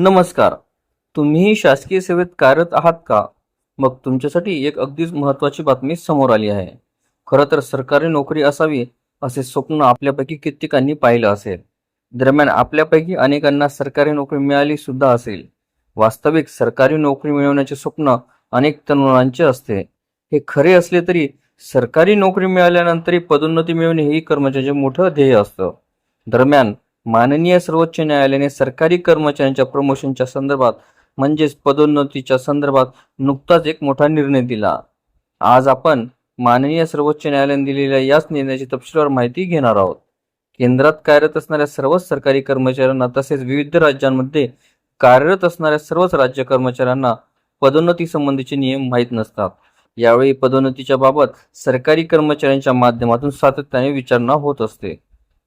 नमस्कार. तुम्ही शासकीय सेवेत कार्यरत आहात का? मग तुमच्यासाठी एक अगदीच महत्त्वाची बातमी समोर आली आहे. खरं तर सरकारी नोकरी असावी असे स्वप्न आपल्यापैकी कित्येकांनी पाहिलं असेल. दरम्यान आपल्यापैकी अनेकांना सरकारी नोकरी मिळाली सुद्धा असेल. वास्तविक सरकारी नोकरी मिळवण्याचे स्वप्न अनेक तरुणांचे असते. हे खरे असले तरी सरकारी नोकरी मिळाल्यानंतरही पदोन्नती मिळवणे हे कर्मचाऱ्याचे मोठं ध्येय असतं. दरम्यान माननीय सर्वोच्च न्यायालयाने सरकारी कर्मचाऱ्यांच्या प्रमोशनच्या संदर्भात म्हणजेच पदोन्नतीच्या संदर्भात नुकताच एक मोठा निर्णय दिला. आज आपण माननीय सर्वोच्च न्यायालयाने दिलेल्या याच निर्णयाची तपशीलवार माहिती घेणार आहोत. केंद्रात कार्यरत असणाऱ्या सर्वच सरकारी कर्मचाऱ्यांना तसेच विविध राज्यांमध्ये कार्यरत असणाऱ्या सर्वच राज्य कर्मचाऱ्यांना पदोन्नती संबंधीचे नियम माहीत नसतात. यावेळी पदोन्नतीच्या बाबत सरकारी कर्मचाऱ्यांच्या माध्यमातून सातत्याने विचारणा होत असते.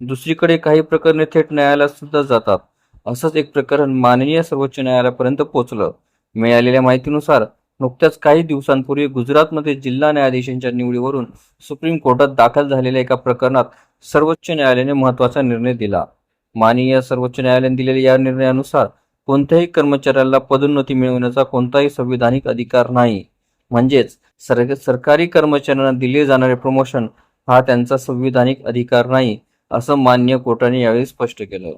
दुसरीकडे काही प्रकरणे थेट न्यायालयात सुद्धा जातात. असंच एक प्रकरण माननीय सर्वोच्च न्यायालयापर्यंत पोहोचलं. मिळालेल्या माहितीनुसार नुकत्याच काही दिवसांपूर्वी गुजरातमध्ये जिल्हा न्यायाधीशांच्या निवडीवरून सुप्रीम कोर्टात दाखल झालेल्या एका प्रकरणात सर्वोच्च न्यायालयाने महत्त्वाचा निर्णय दिला. माननीय सर्वोच्च न्यायालयाने दिलेल्या या निर्णयानुसार कोणत्याही कर्मचाऱ्याला पदोन्नती मिळवण्याचा कोणताही संविधानिक अधिकार नाही. म्हणजेच सर सरकारी कर्मचाऱ्यांना दिले जाणारे प्रमोशन हा त्यांचा संविधानिक अधिकार नाही. असं मान्य कोर्टाने यावेळी स्पष्ट केलं.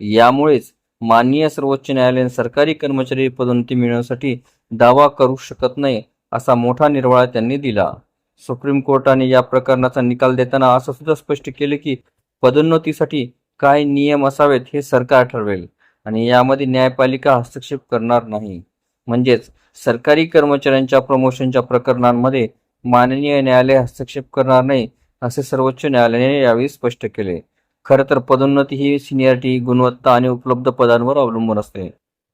यामुळेच माननीय सर्वोच्च न्यायालयाने सरकारी कर्मचारी पदोन्नती मिळवण्यासाठी दावा करू शकत नाही असा मोठा निर्वाळा त्यांनी दिला. सुप्रीम कोर्टाने या प्रकरणाचा निकाल देताना असं सुद्धा स्पष्ट केले की पदोन्नतीसाठी काय नियम असावेत हे सरकार ठरवेल आणि यामध्ये न्यायपालिका हस्तक्षेप करणार नाही. म्हणजेच सरकारी कर्मचाऱ्यांच्या प्रमोशनच्या प्रकरणांमध्ये माननीय न्यायालय हस्तक्षेप करणार नाही असे सर्वोच्च न्यायालयाने यावेळी स्पष्ट केले. खरं तर पदोन्नती ही सिनियरिटी गुणवत्ता आणि उपलब्ध पदांवर अवलंबून असते.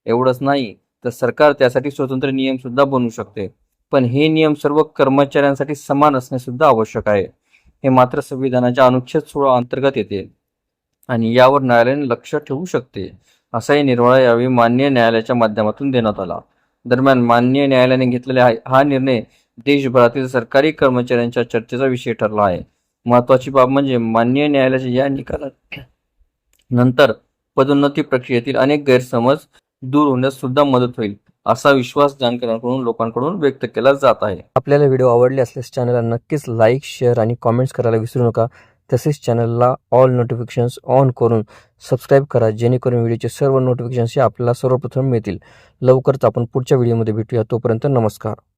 एवढंच नाही तर सरकार त्यासाठी स्वतंत्र नियम सुद्धा बनवू शकते. पण हे नियम सर्व कर्मचाऱ्यांसाठी समान असणे सुद्धा आवश्यक आहे. हे मात्र संविधानाच्या अनुच्छेद सोळा अंतर्गत येते. आणि यावर न्यायालयाने लक्ष ठेवू शकते असाही निर्वाळा यावेळी मान्य न्यायालयाच्या माध्यमातून देण्यात आला. दरम्यान मान्य न्यायालयाने घेतलेला हा- हा निर्णय देशभरातील सरकारी कर्मचाऱ्यांच्या चर्चेचा विषय ठरला आहे. महत्वाची बाब म्हणजे मान्य न्यायालयाच्या या निकालात नंतर पदोन्नती प्रक्रियेतील अनेक गैरसमज दूर होण्यास सुद्धा मदत होईल असा विश्वास जाणकारांकडून लोकांकडून व्यक्त केला जात आहे. आपल्याला व्हिडिओ आवडले असल्यास चॅनलला नक्कीच लाईक शेअर आणि कॉमेंट्स करायला विसरू नका. तसेच चॅनलला ऑल नोटिफिकेशन्स ऑन करून सबस्क्राईब करा जेणेकरून व्हिडिओचे सर्व नोटिफिकेशन्स हे आपल्याला सर्वप्रथम मिळतील. लवकरच आपण पुढच्या व्हिडिओमध्ये भेटूया. तोपर्यंत नमस्कार.